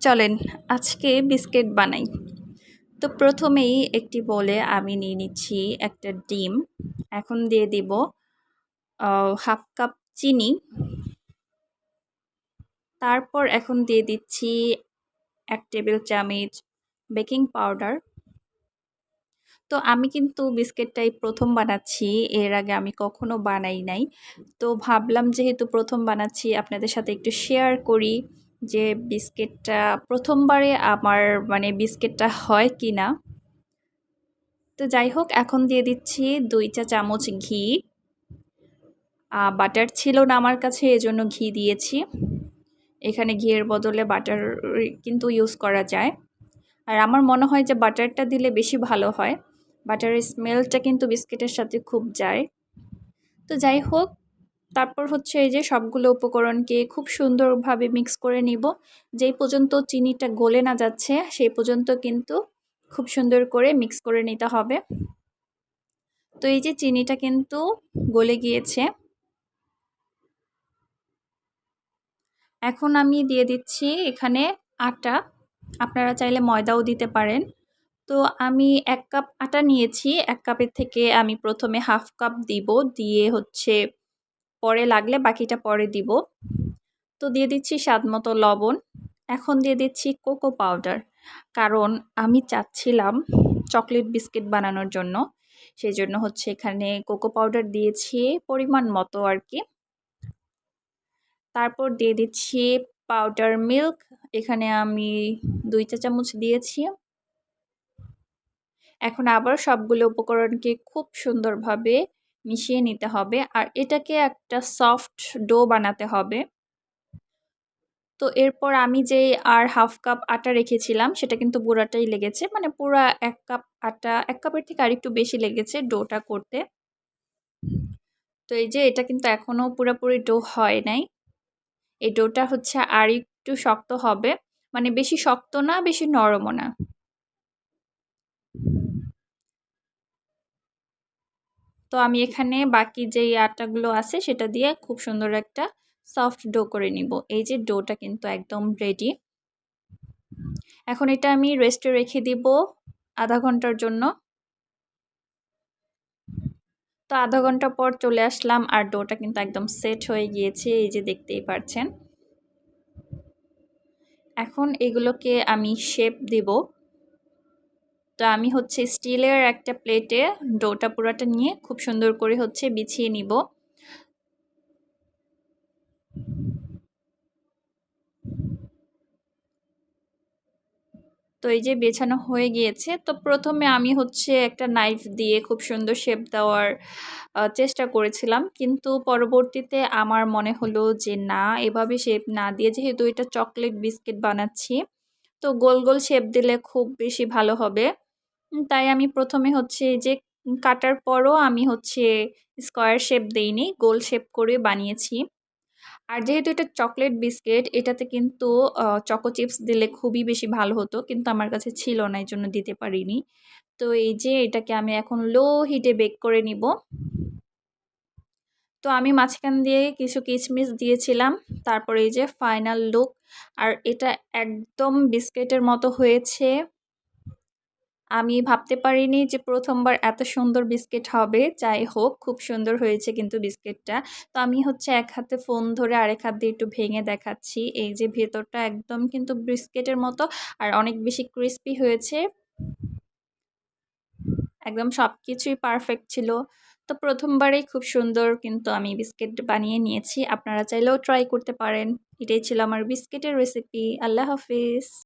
চলেন আজকে বিস্কিট বানাই। তো প্রথমেই একটি বলে আমি নিয়ে নিচ্ছি একটা ডিম। এখন দিয়ে দিব হাফ কাপ চিনি। তারপর এখন দিয়ে দিচ্ছি এক টেবিল চামচ বেকিং পাউডার। তো আমি কিন্তু বিস্কিটটাই প্রথম বানাচ্ছি, এর আগে আমি কখনো বানাই নাই। তো ভাবলাম যেহেতু প্রথম বানাচ্ছি, আপনাদের সাথে একটু শেয়ার করি। যে বিস্কিটটা প্রথমবারে আমার মানে বিস্কিটটা হয় কি না তো যাই হোক, এখন দিয়ে দিচ্ছি দুই চা চামচ ঘি। বাটার ছিল না আমার কাছে, এজন্য ঘি দিয়েছি। এখানে ঘিয়ের বদলে বাটার কিন্তু ইউজ করা যায়। আর আমার মনে হয় যে বাটারটা দিলে বেশি ভালো হয়। বাটারের স্মেলটা কিন্তু বিস্কিটের সাথে খুব যায়। তো যাই হোক তারপর হচ্ছে এই যে সবগুলো উপকরণকে খুব সুন্দরভাবে মিক্স করে নিব। যেই পর্যন্ত চিনিটা গলে না যাচ্ছে, সেই পর্যন্ত কিন্তু খুব সুন্দর করে মিক্স করে নিতে হবে। তো এই যে চিনিটা কিন্তু গলে গিয়েছে। এখন আমি দিয়ে দিচ্ছি এখানে আটা। আপনারা চাইলে ময়দাও দিতে পারেন। তো আমি এক কাপ আটা নিয়েছি। এক কাপের থেকে আমি প্রথমে হাফ কাপ দিব। দিয়ে হচ্ছে পরে লাগলে বাকিটা পরে দিব। তো দিয়ে দিচ্ছি স্বাদ মতো লবণ। এখন দিয়ে দিচ্ছি কোকো পাউডার। কারণ আমি চাচ্ছিলাম চকলেট বিস্কিট বানানোর জন্য। সেই জন্য হচ্ছে এখানে কোকো পাউডার দিয়েছি পরিমাণ মতো আর কি তারপর দিয়ে দিচ্ছি পাউডার মিল্ক। এখানে আমি দুই চা চামচ দিয়েছি। এখন আবার সবগুলো উপকরণকে খুব সুন্দরভাবে মিশিয়ে নিতে হবে আর এটাকে একটা সফট ডো বানাতে হবে। তো এরপর আমি যে আর হাফ কাপ আটা রেখেছিলাম সেটা কিন্তু পুরাটাই লেগেছে মানে পুরা এক কাপ আটা, এক কাপের থেকে আরেকটু বেশি লেগেছে ডোটা করতে। তো এই যে এটা কিন্তু এখনও পুরোপুরি ডো হয় নাই। এই ডোটা হচ্ছে আর একটু শক্ত হবে মানে বেশি শক্ত না, বেশি নরমও না। তো আমি এখানে বাকি যেই আটাগুলো আছে সেটা দিয়ে খুব সুন্দর একটা সফট ডো করে নিব। এই যে ডোটা কিন্তু একদম রেডি। এখন এটা আমি রেস্টে রেখে দিব আধা ঘণ্টার জন্য। তো আধা ঘণ্টা পর চলে আসলাম আর ডোটা কিন্তু একদম সেট হয়ে গিয়েছে, এই যে দেখতেই পারছেন। এখন এগুলোকে আমি শেপ দিব। তো আমি হচ্ছে স্টিলের একটা প্লেটে ডোটা পুরাটা নিয়ে খুব সুন্দর করে হচ্ছে বিছিয়ে নিব। তো এই যে বেছানো হয়ে গিয়েছে, তো প্রথমে আমি হচ্ছে একটা নাইফ দিয়ে খুব সুন্দর শেপ দেওয়ার চেষ্টা করেছিলাম। কিন্তু পরবর্তীতে আমার মনে হলো যে না, এভাবে শেপ না দিয়ে যেহেতু এটা চকলেট বিস্কিট বানাচ্ছি, তো গোল গোল শেপ দিলে খুব বেশি ভালো হবে। তাই আমি প্রথমে হচ্ছে যে কাটার পরও আমি হচ্ছে স্কোয়ার শেপ দেইনি, গোল শেপ করে বানিয়েছি। আর যেহেতু এটা চকলেট বিস্কিট, এটাতে কিন্তু চকো চিপস দিলে খুবই বেশি ভালো হতো, কিন্তু আমার কাছে ছিল না এই জন্য দিতে পারিনি। তো এই যে এটাকে আমি এখন লো হিটে বেক করে নিব। তো আমি মাঝখান দিয়ে কিছু কিচমিচ দিয়েছিলাম, তারপরে এই যে ফাইনাল লুক। আর এটা একদম বিস্কিটের মতো হয়েছে। আমি ভাবতে পারিনি যে প্রথমবার এত সুন্দর বিস্কিট হবে। যাই হোক, খুব সুন্দর হয়েছে কিন্তু বিস্কিটটা। তো আমি হচ্ছে এক হাতে ফোন ধরে আরেক হাত দিয়ে একটু ভেঙে দেখাচ্ছি। এই যে ভেতরটা একদম কিন্তু বিস্কিটের মতো আর অনেক বেশি ক্রিস্পি হয়েছে। একদম সব কিছুই পারফেক্ট ছিল। তো প্রথমবারেই খুব সুন্দর কিন্তু আমি বিস্কিট বানিয়ে নিয়েছি। আপনারা চাইলেও ট্রাই করতে পারেন। এটাই ছিল আমার বিস্কিটের রেসিপি। আল্লাহ হাফিজ।